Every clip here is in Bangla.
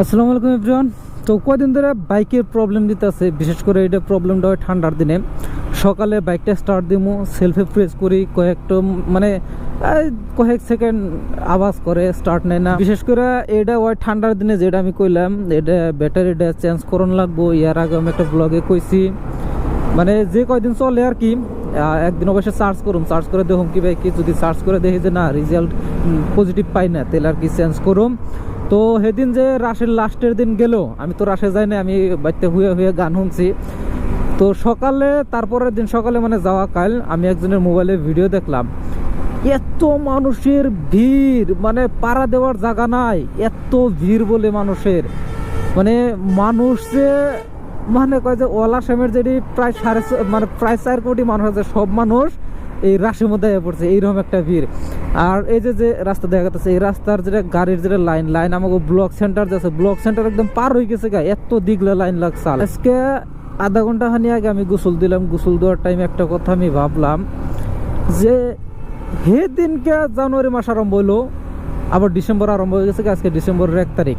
আসসালামু আলাইকুম এভরিওয়ান। তো কয়দিন ধরে বাইকের প্রবলেম দিতেছে, বিশেষ করে এটা প্রবলেমটা হয় ঠান্ডার দিনে। সকালে বাইকটা স্টার্ট দিমু সেলফে প্রেস করি, কয়েকটা মানে কয়েক সেকেন্ড আওয়াজ করে স্টার্ট নেয় না। বিশেষ করে এটা ওই ঠান্ডার দিনে যেটা আমি কইলাম, এটা ব্যাটারিটা চেঞ্জ করন লাগবো। ইয়ার আগে আমি একটা ব্লগে কইছি। মানে যে কয়দিন চলে আর কি একদিন অবশ্যই সার্চ করুম সার্চ করে দেখুন কি ভাই কি। যদি সার্চ করে দেখি যে না রেজাল্ট পজিটিভ পাই না, তাহলে আর কি চেঞ্জ করুম। তো সেদিন যে রাশের লাস্টের দিন গেল, আমি তো রাশে যাই না আমি বাড়িতে হুয়ে হুয়ে গান শুনছি। তো সকালে, তারপরের দিন সকালে মানে যাওয়া কাল, আমি একজনের মোবাইলে ভিডিও দেখলাম। এত মানুষের ভিড় মানে পাড়া দেওয়ার জায়গা নাই, এত ভিড় বলে মানুষের। মানে মানুষ যে মানে কয় যে ওলা সেমের যেটি প্রায় সাড়ে মানে প্রায় চার কোটি মানুষ আছে, সব মানুষ এই রাশের মধ্যে পড়ছে, এইরকম একটা ভিড়। আর এই যে যে রাস্তা দেখা যাচ্ছে, এই রাস্তার যেটা গাড়ির যেটা লাইন লাইন আমাকে ব্লক সেন্টার যাচ্ছে ব্লক সেন্টার একদম পার হয়ে গেছে গা, এত দিগলে লাইন লাগছে আজকে আধা ঘণ্টা খানি আগে আমি গোসল দিলাম, গোসল দেওয়ার টাইমে একটা কথা আমি ভাবলাম যে হে দিনকে জানুয়ারি মাস আরম্ভ হইল, আবার ডিসেম্বর আরম্ভ হয়ে গেছে আজকে ডিসেম্বরের এক তারিখ।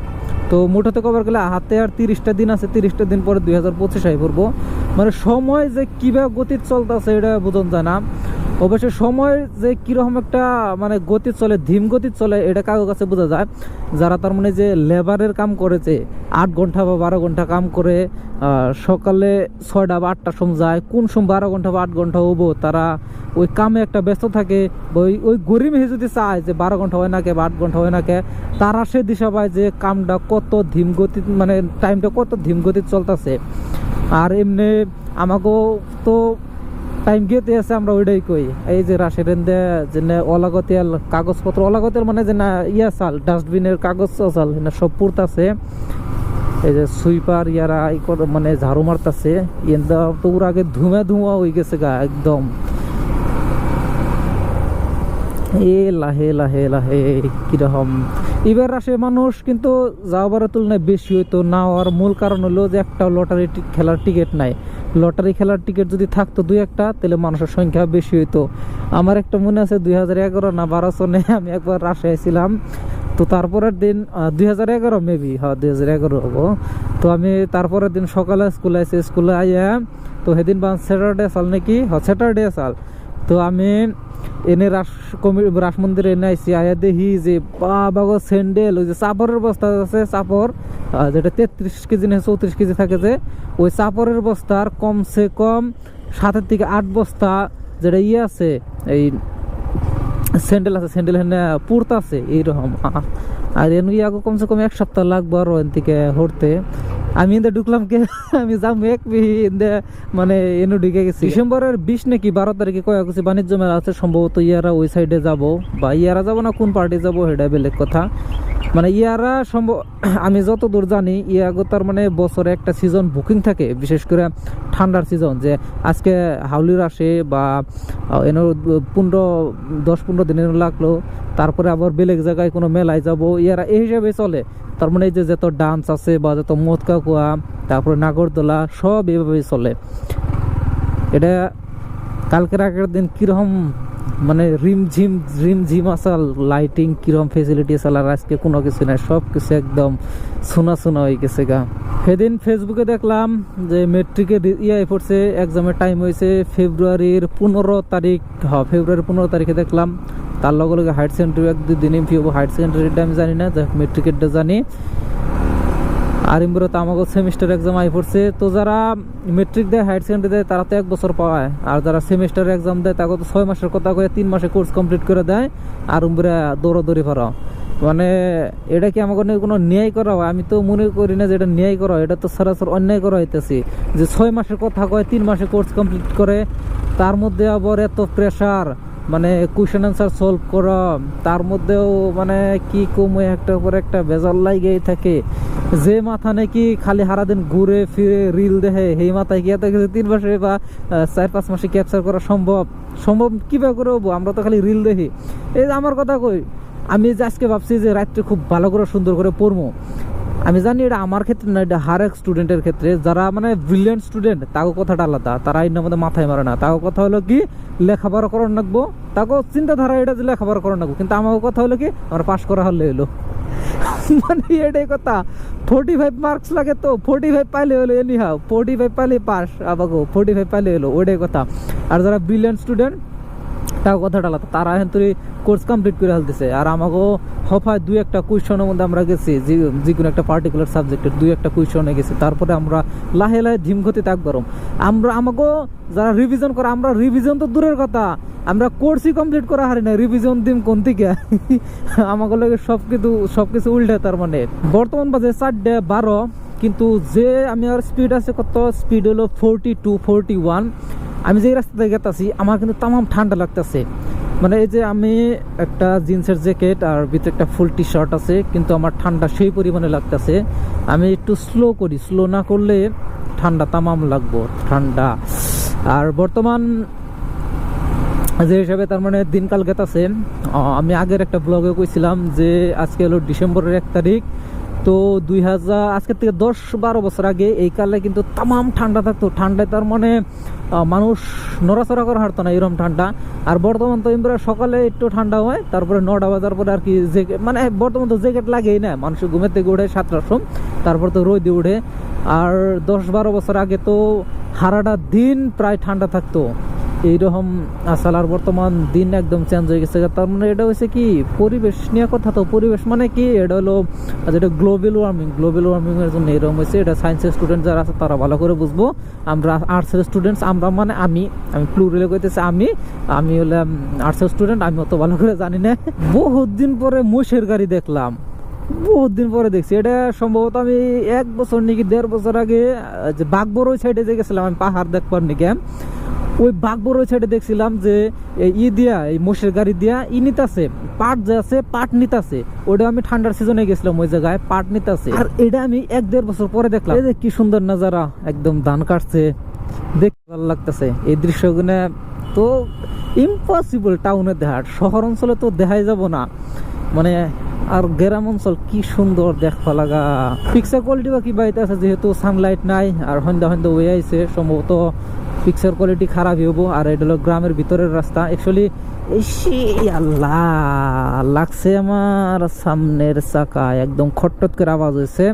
তো মোটাতে কবার গেলে হাতে আর তিরিশটা দিন আছে, তিরিশটা দিন পরে দুই হাজার পঁচিশ আই পড়ব। মানে সময় যে কীভাবে গতির চলতেছে এটা বোঝন যায় না। অবশ্যই সময় যে কীরকম একটা মানে গতি চলে, ধীম গতি চলে, এটা কারও কাছে বোঝা যায়। যারা তার মানে যে লেবারের কাম করেছে, আট ঘণ্টা বা বারো ঘণ্টা কাম করে সকালে ছয়টা বা আটটার সময় যায়, কোন সময় বারো ঘণ্টা বা আট ঘণ্টা হব, তারা ওই কামে একটা ব্যস্ত থাকে ওই ওই গরিব হয়ে যদি চায় যে বারো ঘণ্টা হয় না কে বা আট ঘণ্টা হয় না কে, তারা সে দিশা পায় যে কামটা কত ধীম গতি মানে টাইমটা কত ধীম গতি চলতেছে। আর এমনি আমাকেও তো টাইম গেতে আছে আমরা ওইটাই কই। এই যে রাশের এন্দে যে অলাগতিয়াল কাগজপত্র, অলাগতিয়াল মানে যে না ইয়া চাল, ডাস্টবিনের কাগজ চাল না সব পুরতাছে এই যে সুইপার ইয়ারা ই মানে ঝাড়ু মারতাছে। ইন্দা তো ওর আগে ধুমা ধুমা হয়ে গেছে গা, একদম। এ লাহে লাহে লাহে কীরকম এবার আসে মানুষ কিন্তু যাওয়ার তুলনায় বেশি হইতো। না হওয়ার মূল কারণ হলো যে একটা লটারি খেলার টিকিট নাই। লটারি খেলার টিকিট যদি থাকতো দুই একটা, তাহলে মানুষের সংখ্যা বেশি হইতো। আমার একটা মনে আছে, দুই হাজার এগারো না বারো সনে আমি একবার রাশে ছিলাম। তো তারপরের দিন দুই হাজার এগারো মেবি হ্যাঁ দুই হাজার এগারো হব। তো আমি তারপরের দিন সকালে স্কুলে আইসি স্কুলে আইয়া, তো সেদিন বা স্যাটারডে সাল নাকি? হ্যাঁ স্যাটারডে সাল তো আমি এনে রাস কমি, রাস মন্দিরে এনে আইসি আয়া দেখি যে বাবা স্যান্ডেল, ওই যে চাপরের বস্তা আছে, চাপর যেটা তেত্রিশ কেজি না চৌত্রিশ কেজি থাকে যে, ওই চাপরের বস্তার কমসে কম সাতের থেকে আট বস্তা যেটা ইয়ে আছে, এই স্যান্ডেল আছে, স্যান্ডেল হেনে পুরতা আছে, এইরকম আর এনু ইয়াগো কমসে কম এক সপ্তাহ লাগবো আরও এন থেকে হরতে। আমি এনতে ঢুকলাম কে? আমি যাম এক বিহি মানে এনু ঢুকে গেছি। ডিসেম্বরের বিশ নাকি বারো তারিখে কয়া গেছে, বাণিজ্য মেলা আছে, সম্ভবত ইয়ারা ওই সাইডে যাব। বা ইয়ারা যাব না কোন পার্টি যাব, সেটা বেলেগ কথা। মানে ইয়ারা সম্ভব আমি যত দূর জানি ইয়াগো তার মানে বছরে একটা সিজন বুকিং থাকে, বিশেষ করে ঠান্ডার সিজন যে আজকে হাউলির আসে বা এনো পনেরো, দশ পনেরো দিন লাগল, তারপরে আবার বেলেগ জায়গায় কোনো মেলায় যাব, ইয়ারা এই হিসাবে চলে। তার মানে যে যত ডান্স আছে বা যত মদকা কুয়া, তারপরে নাগরদোলা, সব এভাবেই চলে। এটা কালকের আগের দিন কীরকম মানে রিমঝিম রিমঝিম আসাল লাইটিং কীরকম ফেসিলিটি আছে আর আজকে কোনো কিছু নাই, সব কিছু একদম শোনা শোনা হয়ে গেছে গা। সেদিন ফেসবুকে দেখলাম যে মেট্রিকের ইয়ে পড়ছে এক্সামের টাইম হয়েছে ফেব্রুয়ারির পনেরো তারিখ হ্যাঁ ফেব্রুয়ারির পনেরো তারিখে দেখলাম। তার লগে লগে হায়ার সেকেন্ডারি এক দুই দিন এমপি হব হায়ার সেকেন্ডারিটা আমি জানি না মেট্রিকেরটা জানি। আর ইমবুরে তো আমাকে সেমিস্টার এক্সাম আই পড়ছে, তো যারা মেট্রিক দেয় হায়ার সেকেন্ডারি দেয়, তারা তো এক বছর পাওয়ায় আর যারা সেমিস্টার এক্সাম দেয়, তাকে তো ছয় মাসের কথা করে তিন মাসে কোর্স কমপ্লিট করে দেয়, আর উমরে দৌড়াদৌড়ি করা। মানে এটা কি আমাকে কোনো ন্যায় করা হয়? আমি তো মনে করি না যে এটা ন্যায় করা হয়, এটা তো সরাসরি অন্যায় করা হইতেছে। যে ছয় মাসের কথা কয় তিন মাসে কোর্স কমপ্লিট করে, তার মধ্যে আবার এত প্রেশার মানে কোয়েশন অ্যান্সার সলভ করা, তার মধ্যেও মানে কি কম একটা পর একটা বেজাল লাগেই থাকে। যে মাথা নাকি খালি সারাদিন ঘুরে ফিরে রিল দেখে, সেই মাথায় কি কিছু তিন মাসে বা চার পাঁচ মাসে ক্যাপচার করা সম্ভব। সম্ভব কীভাবে করে হব? আমরা তো খালি রিল দেখি। এই আমার কথা কই, আমি যে আজকে ভাবছি যে রাত্রে খুব ভালো করে সুন্দর করে পড়ব। আমি জানি এটা আমার ক্ষেত্রে না, এটা হার এক স্টুডেন্টের ক্ষেত্রে। যারা মানে ব্রিলিয়েন্ট স্টুডেন্ট তাকে কথাটা আলাদা। তারা এর মধ্যে মাথায় মারে না। তাকে কথা হলো কি, লেখাপড়া করার নাকবো তাকে চিন্তাধারা এটা যে লেখাপড়া করার নাকবো কিন্তু আমার কথা হলো কি, আমার পাশ করা হলে এলো মানে এটাই কথা। ফোর্টি ফাইভ মার্কস লাগে তো ফোর্টি ফাইভ পাইলে হলো এনি হাও ফোর্টি ফাইভ পাইলে পাস আবাগো ফোর্টি ফাইভ পাইলে হলো ওটাই কথা। আর যারা ব্রিলিয়ান্ট স্টুডেন্ট তাও কথাটা আলাদা। তারা তুই কোর্স কমপ্লিট করে ফেলতেছে। আর আমাকেও হফায় দুই একটা কুইশনের মধ্যে আমরা গেছি, যে কোনো একটা পার্টিকুলার সাবজেক্টের দুই একটা কুইশনে গেছি। তারপরে আমরা লাহে লাহে ধিমগতি তাক গরম আমরা, আমাকেও যারা রিভিশন করে, আমরা রিভিশন তো দূরের কথা। আমরা কোর্সই কমপ্লিট করা হারি না রিভিশন দিম কোন থেকে আমাকে লাগে সব কিছু সব কিছু উল্টে, তার মানে। বর্তমান বাজে চারটে বারো, কিন্তু যে আমি আর স্পিড আছে কত? স্পিড হলো ফোরটি টু ফোরটি ওয়ান আমি যে রাস্তাতে গেতাছি, আমার কিন্তু তামাম ঠান্ডা লাগতেছে। মানে এই যে আমি একটা জিন্সের জ্যাকেট আর ভিতরে একটা ফুল টি শার্ট আছে, কিন্তু আমার ঠান্ডা সেই পরিমাণে লাগতেছে। আমি একটু স্লো করি, স্লো না করলে ঠান্ডা তামাম লাগবো, ঠান্ডা। আর বর্তমান যে হিসাবে তার মানে দিনকাল গেতাছে আমি আগের একটা ব্লগে কইছিলাম যে আজকে হলো ডিসেম্বরের এক তারিখ। তো দুই হাজার, আজকের থেকে দশ বারো বছর আগে এই কালে কিন্তু তামাম ঠান্ডা থাকতো। ঠান্ডায় তার মানে মানুষ নড়াচড়া করা হারতো না এরকম ঠান্ডা। আর বর্তমান তো এমরা সকালে একটু ঠান্ডা হয়, তারপরে নটা বাজার পরে আর কি জ্যাকেট মানে বর্তমান তো জ্যাকেট লাগেই না। মানুষ ঘুমের থেকে উঠে সাতটার সময়, তারপর তো রোদে উঠে। আর দশ বারো বছর আগে তো হারাটা দিন প্রায় ঠান্ডা থাকতো। এইরকম আসাল আর বর্তমান দিন একদম চেঞ্জ হয়ে গেছে। তার মানে এটা হচ্ছে কি, পরিবেশ নিয়ে কথা তো, পরিবেশ মানে কি? এটা হলো যেটা গ্লোবাল ওয়ার্মিং গ্লোবাল ওয়ার্মিং এর জন্য এরকম হয়েছে। এটা সায়েন্সের স্টুডেন্ট যারা আছে, তারা ভালো করে বুঝব। আমরা আর্টসের স্টুডেন্টস আমরা মানে আমি আমি প্লুরালে কইতেছি আমি আমি হলাম আর্টসের স্টুডেন্ট আমি অত ভালো করে জানি না। বহুত দিন পরে মোষের গাড়ি দেখলাম। বহুত দিন পরে দেখছি। এটা সম্ভবত আমি এক বছর নাকি দেড় বছর আগে বাঘবর ওই সাইডে যে গেছিলাম, আমি পাহাড় দেখবার নাকি। ওই বাঘবর ওই সাইডে দেখছিলাম যে ই দিয়া, এই মোষের গাড়ি দিয়া ই নিতাছে, পাট যে আছে পাট নিতাছে। ওটা আমি ঠান্ডার সিজনে গেছিলাম ওই জায়গায়, পাট নিতাছে। আর এটা আমি এক দেড় বছর পরে দেখলাম। যে কি সুন্দর নাজারা, একদম ধান কাটছে, দেখতে ভালো লাগতেছে। এই দৃশ্যগুলো তো ইম্পসিবল টাউনে দেখার, শহর অঞ্চলে তো দেখাই যাব না। মানে আর গ্রাম অঞ্চল কি সুন্দর দেখবা লাগা। পিকচার কোয়ালিটি বা কি বাড়িতে আছে, যেহেতু সানলাইট নাই, আর সন্ধ্যা সন্ধ্যা ওয়ে আইছে, সম্ভবত পিকচার কোয়ালিটি খারাপই হব, আর এটা হলো গ্রামের ভিতরের রাস্তা। অ্যাকচুয়ালি আল্লাহ, লাগছে আমার সামনের চাকা একদম খট্টত করে আওয়াজ হয়েছে।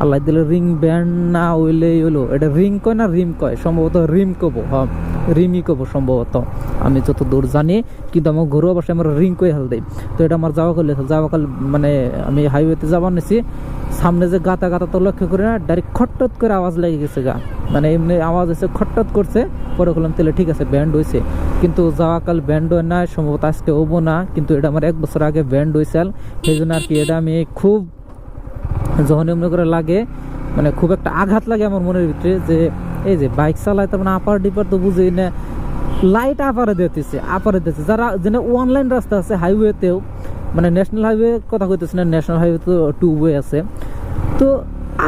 আল্লাহ দিলে রিং ব্যান্ড না হইলেই হলো। এটা রিং কয় না রিম কয়? সম্ভবত রিম কব হ্যাঁ রিমই কব সম্ভবত। আমি যত দূর জানি, কিন্তু আমার ঘরোয়া বাসায় আমরা রিং কই হাল দেই। তো এটা আমার যাওয়া করলে যাওয়া কাল মানে আমি হাইওয়েতে যাবার নিছি। সামনে যে গাতা গাতা তো লক্ষ্য করে না, ডাইরেক্ট খট্টত করে আওয়াজ লেগে গেছে গা। মানে এমনি আওয়াজ হয়েছে খট্টত করছে। পরে বললাম তাহলে ঠিক আছে ব্যান্ড হয়েছে কিন্তু যাওয়া কাল ব্যান্ড হয় না সম্ভবত আজকে হব না। কিন্তু এটা আমার এক বছর আগে ব্যান্ড হয়েছে সেই জন্য আর কি এটা আমি খুব যখন এমনি করে লাগে। মানে খুব একটা আঘাত লাগে আমার মনের ভিতরে যে, এই যে বাইক চালায় তার মানে আপার ডিপার তো বুঝেই না। লাইট আপারে দিতেছে আপারে দিতেছে। যারা, যেন অনলাইন রাস্তা আছে হাইওয়েতেও মানে ন্যাশনাল হাইওয়ে কথা কইতেছে না ন্যাশনাল হাইওয়ে তো টু ওয়ে আছে। তো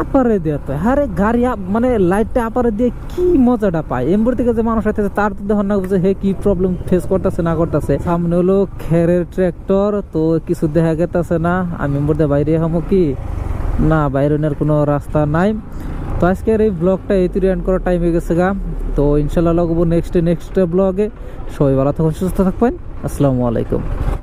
আপারে দিয়ে তো আরে গাড়ি মানে লাইটটা আপারে দিয়ে কি মজাটা পায়? এমবর থেকে যে মানুষ আছে তার তো দেখুন না বুঝে হে কি প্রবলেম ফেস করতেছে, না করতেছে। সামনে হলো খেরের ট্র্যাক্টর তো কিছু দেখা গেতেছে না। আমি এমবর বাইরে হামো কি? না বাইরনের কোনো রাস্তা নাই। তো আজকের এই ব্লগটা এই তুই এন্ড করার টাইম হয়ে গেছে গা। তো ইনশাল্লাহ লগবো নেক্সট নেক্সট ব্লগে সবাই ভালো থাকুন, সুস্থ থাকবেন। আসসালামু আলাইকুম।